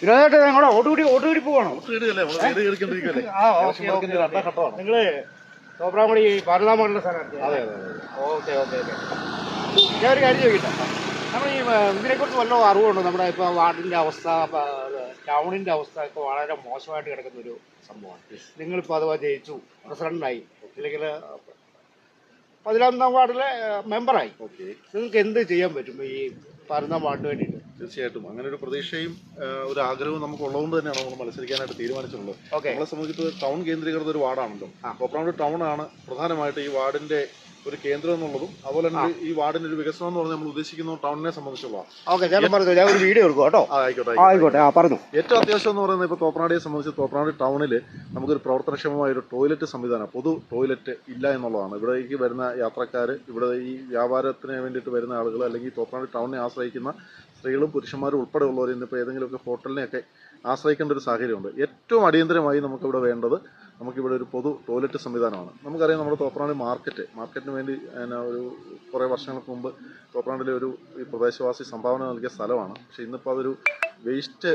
വിനോദേട്ടാ ഞങ്ങളുടെ ഓട്ടുകൂടി ഓട്ടുകൂടി പോവാണോ. നിങ്ങൾ തോപ്രാമണി പാരലാമണ്ഡല സ്ഥാനാർത്ഥി അതെ അതെ അതെ ഓക്കെ ഓക്കെ ഓക്കെ. ഞാൻ ഒരു കാര്യം ചോദിക്കട്ടെ. നമ്മൾ ഈ ഇതിനെ ഇതിനെക്കുറിച്ച് വല്ല അറിവുണ്ടോ? നമ്മുടെ ഇപ്പോൾ വാർഡിന്റെ അവസ്ഥ ടൗണിന്റെ ടൗണിന്റെ അവസ്ഥ ഇപ്പോൾ വളരെ മോശമായിട്ട് കിടക്കുന്ന ഒരു സംഭവമാണ് നിങ്ങളിപ്പോൾ അഥവാ ജയിച്ചു പ്രസിഡന്റായി അല്ലെങ്കിൽ പതിനൊന്നാം വാർഡിലെ മെമ്പറായി. നിങ്ങൾക്ക് എന്ത് ചെയ്യാൻ പറ്റും ഈ പതിനൊന്നാം വാർഡിന് വേണ്ടിയിട്ട്? തീർച്ചയായിട്ടും. അങ്ങനെ ഒരു പ്രതീക്ഷയും ഒരു ആഗ്രഹവും നമുക്ക് ഉള്ളതുകൊണ്ട് തന്നെയാണ് നമ്മൾ മത്സരിക്കാനായിട്ട് തീരുമാനിച്ചിട്ടുള്ളത്. ഓക്കെ. നമ്മളെ സംബന്ധിച്ച് ടൗൺ കേന്ദ്രീകൃത ഒരു വാർഡാണല്ലോ. തോപ്രാമൂട് ടൗൺ ആണ് പ്രധാനമായിട്ട് ഈ വാർഡിന്റെ ഒരു കേന്ദ്രം എന്നുള്ളതും അതുപോലെ തന്നെ ഈ വാർഡിന്റെ ഒരു വികസനം എന്ന് പറഞ്ഞാൽ നമ്മൾ ഉദ്ദേശിക്കുന്ന ടൗണിനെ സംബന്ധിച്ചുള്ളതാണ് ഓക്കെ ചേട്ടൻ പറഞ്ഞു ഞാൻ ഒരു വീഡിയോ എടുക്കും കേട്ടോ. ആ, ആയിക്കോട്ടെ ആ, ആയിക്കോട്ടെ. ആ പറഞ്ഞു. ഏറ്റവും അത്യാവശ്യം എന്ന് പറയുന്നത് ഇപ്പോൾ തോപ്രാടിയെ സംബന്ധിച്ച് തോപ്രാടി ടൗണിൽ നമുക്കൊരു പ്രവർത്തനക്ഷമമായ ഒരു ടോയ്ലറ്റ് സംവിധാനം പൊതു ടോയ്ലറ്റ് ഇല്ല എന്നുള്ളതാണ്. ഇവിടേക്ക് വരുന്ന യാത്രക്കാർ ഇവിടെ ഈ വ്യാപാരത്തിന് വേണ്ടിയിട്ട് വരുന്ന ആളുകൾ അല്ലെങ്കിൽ തോപ്രാടി ടൗണിനെ ആശ്രയിക്കുന്ന സ്ത്രീകളും പുരുഷന്മാരും ഉൾപ്പെടെയുള്ളവർ ഇന്നിപ്പോൾ ഏതെങ്കിലുമൊക്കെ ഹോട്ടലിനെയൊക്കെ ആശ്രയിക്കേണ്ട ഒരു സാഹചര്യമുണ്ട്. ഏറ്റവും അടിയന്തരമായി നമുക്കിവിടെ വേണ്ടത് നമുക്കിവിടെ ഒരു പൊതു ടോയ്ലറ്റ് സംവിധാനമാണ്. നമുക്കറിയാം നമ്മുടെ തോപ്രാണ്ടി മാർക്കറ്റ് മാർക്കറ്റിന് വേണ്ടി ഒരു കുറേ വർഷങ്ങൾക്ക് മുമ്പ് തോപ്രാണ്ടിലെ ഒരു ഈ പ്രദേശവാസി സംഭാവന നൽകിയ സ്ഥലമാണ്. പക്ഷേ ഇന്നിപ്പോൾ അതൊരു വേസ്റ്റ്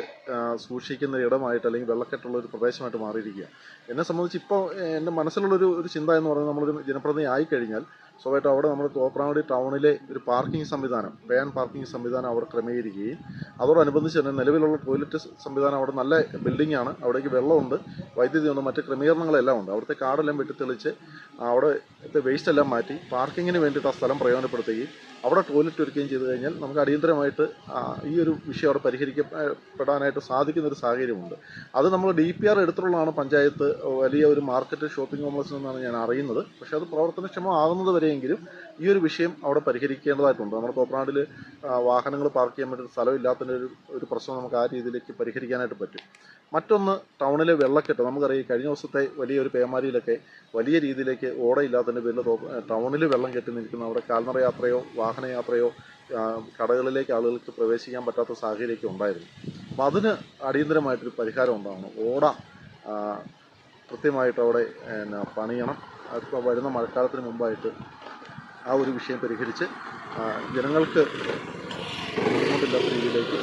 സൂക്ഷിക്കുന്ന ഇടമായിട്ട് അല്ലെങ്കിൽ വെള്ളക്കെട്ടുള്ള ഒരു പ്രദേശമായിട്ട് മാറിയിരിക്കുക എന്നെ സംബന്ധിച്ച് ഇപ്പോൾ എന്റെ മനസ്സിലുള്ളൊരു ഒരു ചിന്ത എന്ന് പറയുന്നത് നമ്മളൊരു ജനപ്രതിനിധി ആയിക്കഴിഞ്ഞാൽ സ്വാഭാവികമായിട്ടും അവിടെ നമ്മൾ തോപ്രാവടി ടൗണിലെ ഒരു പാർക്കിംഗ് സംവിധാനം പേ ആൻഡ് പാർക്കിംഗ് സംവിധാനം അവിടെ ക്രമീകരിക്കുകയും അതോടനുബന്ധിച്ച് തന്നെ നിലവിലുള്ള ടോയ്ലറ്റ് സംവിധാനം അവിടെ നല്ല ബിൽഡിംഗ് ആണ്. അവിടേക്ക് വെള്ളമുണ്ട്. വൈദ്യുതി ഉണ്ട്. മറ്റ് ക്രമീകരണങ്ങളെല്ലാം ഉണ്ട്. അവിടുത്തെ കാടെല്ലാം വെട്ടിത്തെളിച്ച് അവിടെ വേസ്റ്റ് എല്ലാം മാറ്റി പാർക്കിങ്ങിന് വേണ്ടിയിട്ട് ആ സ്ഥലം പ്രയോജനപ്പെടുത്തുകയും അവിടെ ടോയ്ലറ്റ് ഒരുക്കുകയും ചെയ്തു കഴിഞ്ഞാൽ നമുക്ക് അടിയന്തരമായിട്ട് ഈ ഒരു വിഷയം അവിടെ പരിഹരിക്കപ്പെടാനായിട്ട് സാധിക്കുന്ന ഒരു സാഹചര്യമുണ്ട്. അത് നമ്മൾ ഡി പി ആർ എടുത്തുള്ളതാണ് പഞ്ചായത്ത് വലിയ ഒരു മാർക്കറ്റ് ഷോപ്പിംഗ് കോംപ്ലക്സ് എന്നാണ് ഞാൻ അറിയുന്നത്. പക്ഷേ അത് പ്രവർത്തനക്ഷമമാകുന്നത് വരെയെങ്കിലും ഈ ഒരു വിഷയം അവിടെ പരിഹരിക്കേണ്ടതായിട്ടുണ്ട്. നമ്മുടെ തോപ്രാണ്ടിൽ വാഹനങ്ങൾ പാർക്ക് ചെയ്യാൻ വേണ്ടി സ്ഥലമില്ലാത്തതിന്റെ ഒരു ഒരു പ്രശ്നം നമുക്ക് ആ രീതിയിലേക്ക് പരിഹരിക്കാനായിട്ട് പറ്റും. മറ്റൊന്ന് ടൗണിലെ വെള്ളക്കെട്ട്. നമുക്കറിയാം കഴിഞ്ഞ ദിവസത്തെ വലിയൊരു പേമാരിയിലൊക്കെ വലിയ രീതിയിലേക്ക് ഓടയില്ലാത്തതിന്റെ പേരിൽ ടൗണിൽ വെള്ളം കെട്ടി നിൽക്കുന്ന അവിടെ കാൽനട യാത്രയോ വാഹനയാത്രയോ കടകളിലേക്ക് ആളുകൾക്ക് പ്രവേശിക്കാൻ പറ്റാത്ത സാഹചര്യമൊക്കെ ഉണ്ടായിരുന്നു. അപ്പോൾ അതിന് അടിയന്തരമായിട്ടൊരു പരിഹാരം ഉണ്ടാവണം. ഓട കൃത്യമായിട്ട് അവിടെ പണിയണം. അതിപ്പോൾ വരുന്ന മഴക്കാലത്തിന് മുമ്പായിട്ട് ആ ഒരു വിഷയം പരിഹരിച്ച് ജനങ്ങൾക്ക് ബുദ്ധിമുട്ടില്ലാത്ത രീതിയിലേക്ക്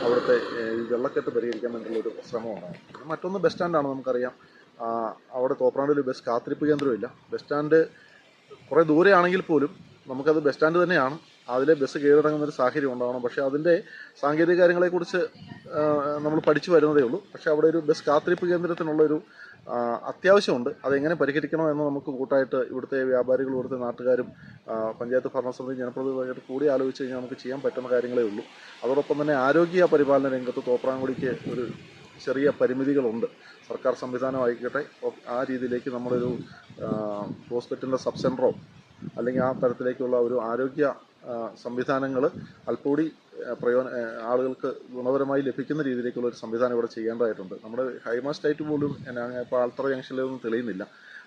അവിടുത്തെ ഈ വെള്ളക്കെട്ട് പരിഹരിക്കാൻ വേണ്ടിയുള്ള ഒരു ശ്രമം ഉണ്ടാകും മറ്റൊന്ന് ബസ് സ്റ്റാൻഡാണ് നമുക്കറിയാം. അവിടെ തോപ്രാണ്ടിൽ ബസ് കാത്തിരിപ്പ് കേന്ദ്രമില്ല ബസ് സ്റ്റാൻഡ് കുറേ ദൂരെയാണെങ്കിൽ പോലും നമുക്കത് ബസ് സ്റ്റാൻഡ് തന്നെയാണ്. അതിലെ ബസ് കീഴടങ്ങുന്ന ഒരു സാഹചര്യം ഉണ്ടാവണം. പക്ഷേ അതിന്റെ സാങ്കേതിക കാര്യങ്ങളെക്കുറിച്ച് നമ്മൾ പഠിച്ചു വരുന്നതേ ഉള്ളൂ. പക്ഷേ അവിടെ ഒരു ബസ് കാത്തിരിപ്പ് കേന്ദ്രത്തിനുള്ളൊരു അത്യാവശ്യമുണ്ട്. അതെങ്ങനെ പരിഹരിക്കണം എന്ന് നമുക്ക് കൂട്ടായിട്ട് ഇവിടുത്തെ വ്യാപാരികളും ഇവിടുത്തെ നാട്ടുകാരും പഞ്ചായത്ത് ഭരണസമിതി ജനപ്രതിനിധികളായിട്ട് കൂടി ആലോചിച്ച് കഴിഞ്ഞാൽ നമുക്ക് ചെയ്യാൻ പറ്റുന്ന കാര്യങ്ങളേ ഉള്ളൂ. അതോടൊപ്പം തന്നെ ആരോഗ്യ പരിപാലന രംഗത്ത് തോപ്രാങ്കുടിക്ക് ഒരു ചെറിയ പരിമിതികളുണ്ട്. സർക്കാർ സംവിധാനമായിക്കട്ടെ ആ രീതിയിലേക്ക് നമ്മളൊരു ഹോസ്പിറ്റലിന്റെ സബ് സെന്ററോ അല്ലെങ്കിൽ ആ തരത്തിലേക്കുള്ള ഒരു ആരോഗ്യ സംവിധാനങ്ങൾ അല്പകൂടി പ്രയോജന ആളുകൾക്ക് ഗുണപരമായി ലഭിക്കുന്ന രീതിയിലേക്കുള്ള ഒരു സംവിധാനം ഇവിടെ ചെയ്യേണ്ടതായിട്ടുണ്ട്. നമ്മുടെ ഹൈമാസ്റ്റായിട്ട് പോലും എന്നാ ഇപ്പോൾ ആൽത്തറ ജംഗ്ഷനിലൊന്നും തെളിയുന്നില്ല.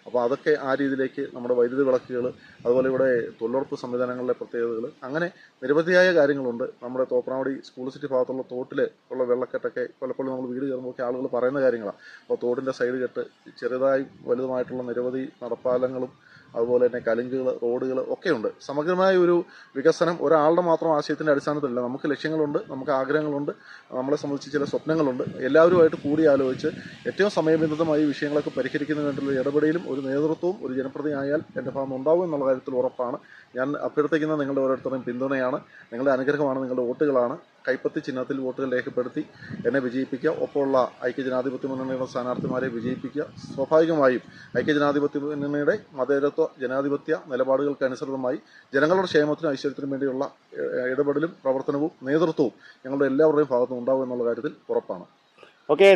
അപ്പോൾ അതൊക്കെ ആ രീതിയിലേക്ക് നമ്മുടെ വൈദ്യുതി വിളക്കുകൾ അതുപോലെ ഇവിടെ തൊഴിലുറപ്പ് സംവിധാനങ്ങളിലെ പ്രത്യേകതകൾ അങ്ങനെ നിരവധിയായ കാര്യങ്ങളുണ്ട്. നമ്മുടെ തോപ്രാവടി സ്കൂൾ സിറ്റി ഭാഗത്തുള്ള തോട്ടിൽ ഉള്ള വെള്ളക്കെട്ടൊക്കെ പലപ്പോഴും നമ്മൾ വീട് കയറുമ്പോഴൊക്കെ ആളുകൾ പറയുന്ന കാര്യങ്ങളാണ് അപ്പോൾ തോടിന്റെ സൈഡ് കെട്ട് ചെറുതായി വലുതുമായിട്ടുള്ള നിരവധി നടപ്പാലങ്ങളും അതുപോലെ തന്നെ കലുങ്കുകൾ റോഡുകൾ ഒക്കെയുണ്ട് സമഗ്രമായ ഒരു വികസനം ഒരാളുടെ മാത്രം ആശയത്തിന്റെ അടിസ്ഥാനത്തിലല്ല. നമുക്ക് ലക്ഷ്യങ്ങളുണ്ട് നമുക്ക് ആഗ്രഹങ്ങളുണ്ട് നമ്മളെ സംബന്ധിച്ച് ചില സ്വപ്നങ്ങളുണ്ട്. എല്ലാവരുമായിട്ട് കൂടി ആലോചിച്ച് ഏറ്റവും സമയബന്ധിതമായി വിഷയങ്ങളൊക്കെ പരിഹരിക്കുന്നതിന് വേണ്ടിയുള്ള ഇടപെടലും ഒരു നേതൃത്വവും ഒരു ജനപ്രതി ആയാൽ എന്റെ ഭാഗം ഉണ്ടാവും എന്നുള്ള കാര്യത്തിൽ ഉറപ്പാണ്. ഞാൻ അഭ്യർത്ഥിക്കുന്ന നിങ്ങളുടെ ഓരോരുത്തരുടെയും പിന്തുണയാണ്. നിങ്ങളുടെ അനുഗ്രഹമാണ് നിങ്ങളുടെ വോട്ടുകളാണ്. കൈപ്പത്തി ചിഹ്നത്തിൽ വോട്ടുകൾ രേഖപ്പെടുത്തി എന്നെ വിജയിപ്പിക്കുക. ഒപ്പമുള്ള ഐക്യജനാധിപത്യ മുന്നണിയുടെ സ്ഥാനാർത്ഥിമാരെ വിജയിപ്പിക്കുക. സ്വാഭാവികമായും ഐക്യജനാധിപത്യ മുന്നണിയുടെ മതേതരത്വ ജനാധിപത്യ നിലപാടുകൾക്ക് അനുസൃതമായി ജനങ്ങളുടെ ക്ഷേമത്തിനും ഐശ്വര്യത്തിനും വേണ്ടിയുള്ള ഇടപെടലും പ്രവർത്തനവും നേതൃത്വവും ഞങ്ങളുടെ എല്ലാവരുടെയും ഭാഗത്തും ഉണ്ടാവും എന്നുള്ള കാര്യത്തിൽ ഉറപ്പാണ്. ഓക്കെ